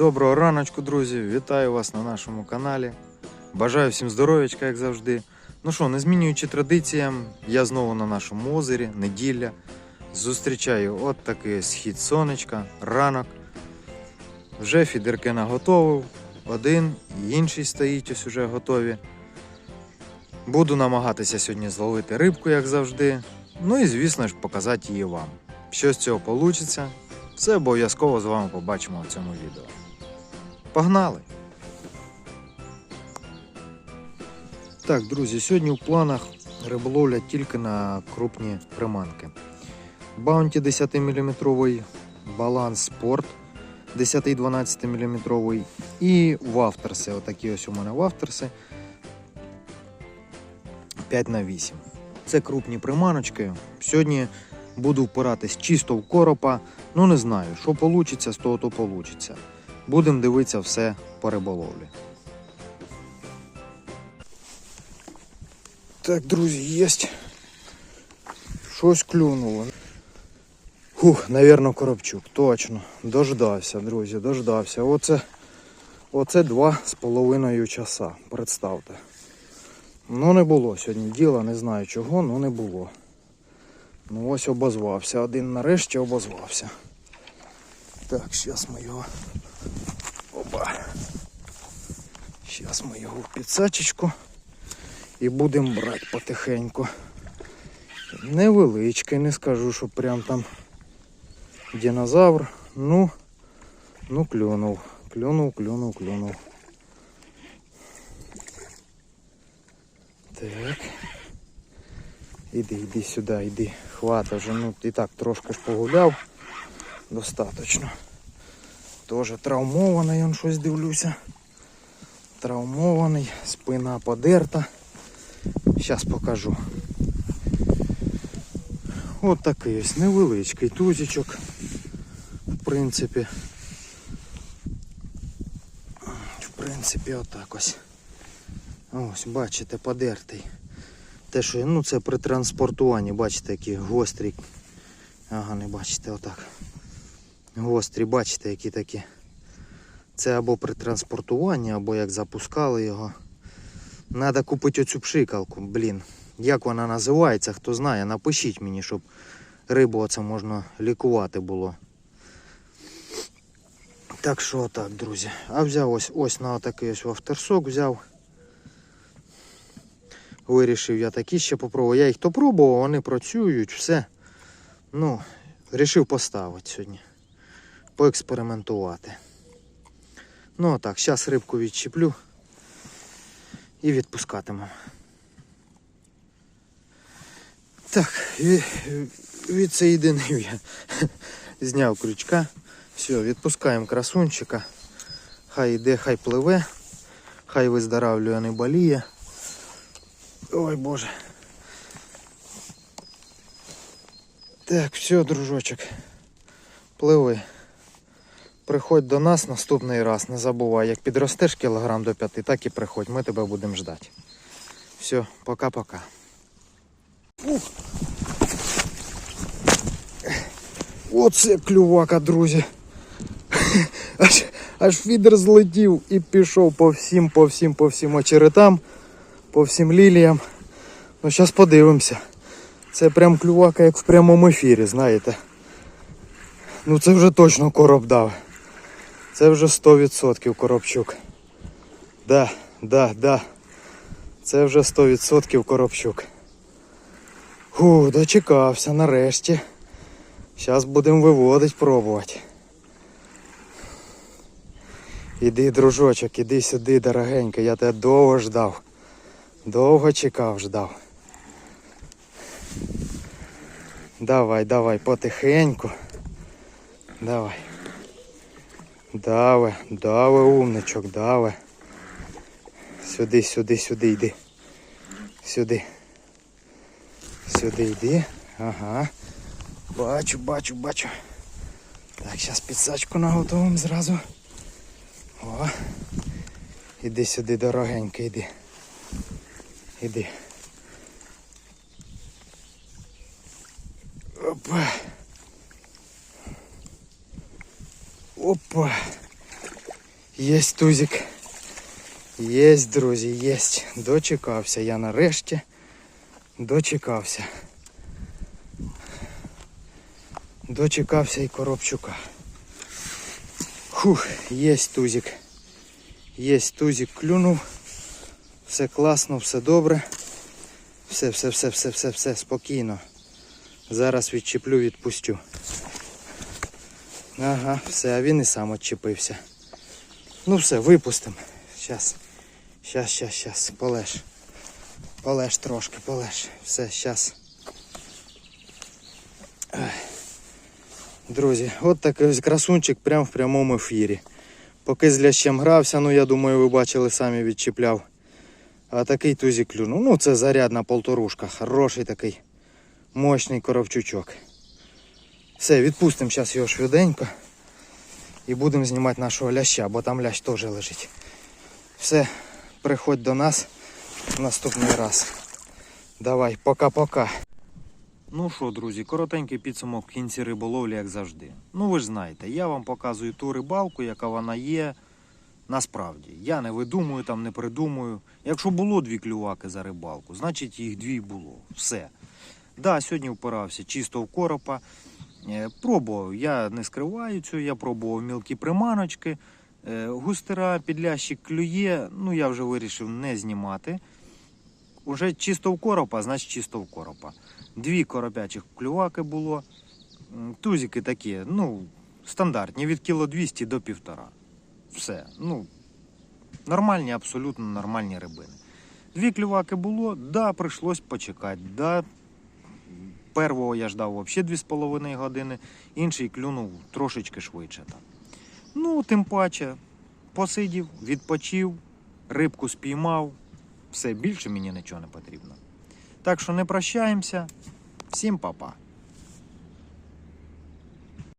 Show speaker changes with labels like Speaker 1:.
Speaker 1: Доброго раночку, друзі! Вітаю вас на нашому каналі. Бажаю всім здоров'ячка, як завжди. Ну що, не змінюючи традиціям, я знову на нашому озері, неділя. Зустрічаю от такий схід сонечка, ранок. Вже фідерки наготовив. Один і інший стоїть ось уже готові. Буду намагатися сьогодні зловити рибку, як завжди. Ну і звісно ж показати її вам. Що з цього вийде, все обов'язково з вами побачимо в цьому відео. Погнали! Так, друзі, сьогодні в планах риболовля тільки на крупні приманки. Баунті 10-мм, баланс спорт 10-12 мм і вафтерси. Отакі ось у мене вафтерси 5 на 8 Це крупні приманочки. Сьогодні буду впиратись чисто в коропа. Ну не знаю, що вийде, з того то вийде. Будемо дивитися все по риболовлі. Так, друзі, єсть. Щось клюнуло. Хух, навірно, коробчук, точно. Дождався, друзі, дождався. Оце, оце два з половиною часа. Представте. Ну не було сьогодні діла, не знаю чого, ну не було. Ну ось обозвався. Один нарешті обозвався. Так, зараз ми його. Опа. Зараз ми його в підсачечку і будемо брати потихеньку. Невеличкий, не скажу, що прям там динозавр. Ну, ну клюнув. Клюнув, клюнув, клюнув. Так. Іди, іди сюди, іди. Хвата вже, ну і так трошки ж погуляв. Достаточно. Тоже травмований, он щось дивлюся. Травмований, спина подерта. Зараз покажу. От такий ось невеличкий тузичок. В принципі. В принципі, отак ось. Ось, бачите, подертий. Те, що ну це при транспортуванні, бачите, які гострі. Ага, не бачите, отак. Гострі, бачите, які такі. Це або при транспортуванні, або як запускали його. Надо купити оцю пшикалку, блін. Як вона називається, хто знає, напишіть мені, щоб рибу оце можна лікувати було. Так що так, друзі. А взяв ось ось на отакий ось вафтерсок взяв. Вирішив я такі ще попробую. Я їх то пробував, вони працюють, все. Ну, вирішив поставити сьогодні. Поекспериментувати. Ну так, зараз рибку відчіплю і відпускатиму. Так, ві- відсоєдинив я. Зняв крючка. Все, відпускаємо красунчика. Хай йде, хай пливе, хай виздоравлює, не боліє. Ой боже. Так, все, дружочок. Пливи. Приходь до нас наступний раз, не забувай, як підростеш кілограм до п'яти, так і приходь, ми тебе будемо ждати. Все, пока-пока. Оце клювака, друзі. Аж, аж фідер злетів і пішов по всім, по всім, по всім очеретам, по всім ліліям. Ну, зараз подивимося. Це прям клювака, як в прямому ефірі, знаєте. Ну це вже точно короб дав. Це вже 100% коробчук. Да, да, да. Це вже 100% коробчук. Фу, дочекався нарешті. Зараз будемо виводити, пробувати. Іди, дружочок, іди сюди, дорогенька, я тебе довго ждав. Довго чекав, ждав. Давай, давай, потихеньку. Давай. Давай, давай, умничок, давай. Сюди, сюди, сюди йди. Сюди. Сюди йди. Ага. Бачу, бачу, бачу. Так, зараз підсачку наготовим зразу. О. Іди сюди, дорогенька, іди. Іди. Опа. Опа. Єсть тузик. Єсть, друзі, єсть. Дочекався я нарешті. Дочекався. Дочекався і Коробчука. Хух, єсть тузик. Єсть тузик, клюнув. Все класно, все добре. Все, все, все, все, все, все, спокійно. Зараз відчеплю, відпустю. Ага, все, а він і сам відчепився. Ну все, випустимо. Щас. Щас, щас, щас. Полеж. Полеж трошки, полеж. Все, щас. Друзі, от такий ось красунчик прямо в прямому ефірі. Поки з лящем грався, ну я думаю, ви бачили, самі відчіпляв. А такий тузик клюнув. Ну, це зарядна полторушка. Хороший такий мощний коровчучок. Все, відпустимо зараз його швиденько. І будемо знімати нашого ляща, бо там лящ теж лежить. Все, приходь до нас наступний раз. Давай, пока-пока. Ну що, друзі, коротенький підсумок в кінці риболовлі, як завжди. Ну ви ж знаєте, я вам показую ту рибалку, яка вона є. Насправді, я не видумую там, не придумую. Якщо було дві клюваки за рибалку, значить їх дві було. Все. Да, сьогодні впирався чисто в коропа. Е, Пробував, я не скриваю цього, я пробував мілкі приманочки. Е, Густера, підлящик клює, ну я вже вирішив не знімати. Уже чисто в коропа, значить чисто в коропа. Дві коропячих клюваки було. Тузики такі, ну, стандартні, від кіло 200 до півтора. Все. Ну, нормальні, абсолютно нормальні рибини. Дві клюваки було, да, прийшлось почекати. Да, Первого я ждав взагалі 2,5 години, інший клюнув трошечки швидше. Там. Ну, тим паче, посидів, відпочив, рибку спіймав, все, більше мені нічого не потрібно. Так що не прощаємося. Всім па-па.